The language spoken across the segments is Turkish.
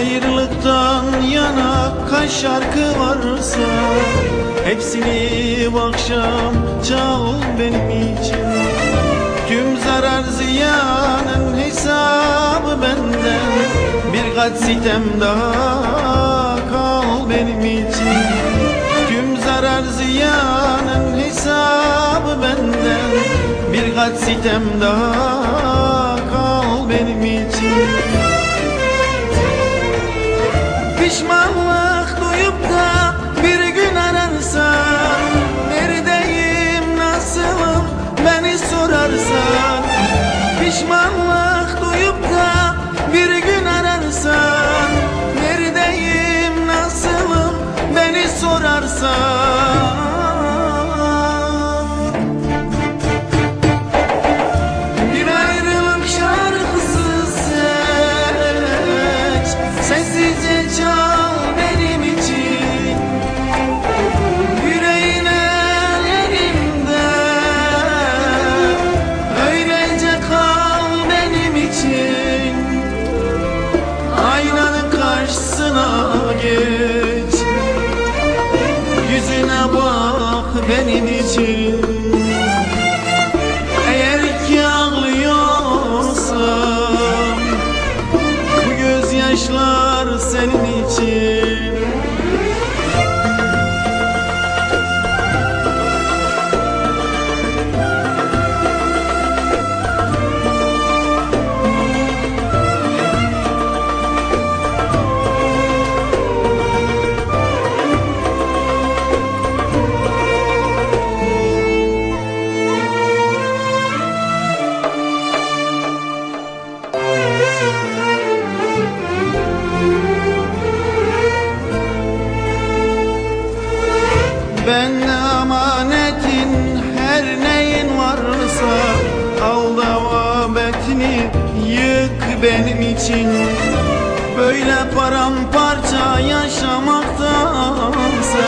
Ayrılıktan yana kaç şarkı varsa Hepsini bu akşam çal benim için. Tüm zarar ziyanın hesabı benden Birkaç sitem daha kal benim için. Tüm zarar ziyanın hesabı benden Birkaç sitem daha Pişmanlık duyup da bir gün ararsan Neredeyim, nasılım beni sorarsan? Pişmanlık duyup da bir gün ararsan Neredeyim, nasılım beni sorarsan Aynanın karşısına geç. Yüzüne bak benim için Ben amanetin her neyin varsa Al davetini yık benim için. Böyle paramparça yaşamaktansa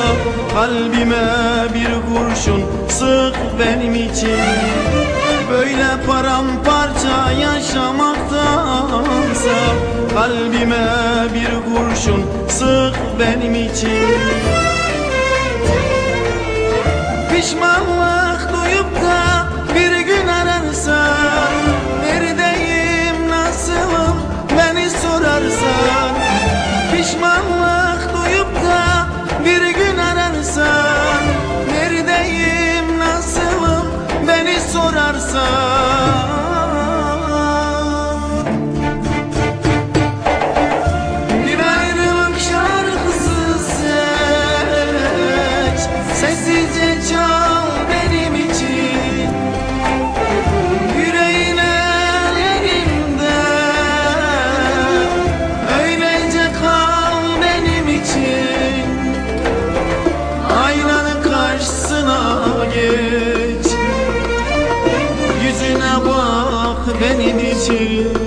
Kalbime bir kurşun sık benim için. Böyle paramparça yaşamaktansa Kalbime bir kurşun sık benim için Pişmanlık duyup da bir gün ararsan Neredeyim, nasılım beni sorarsan. Pişmanlık duyup da bir gün ararsan Neredeyim, nasılım beni sorarsan geç. Yüzüne bak benim için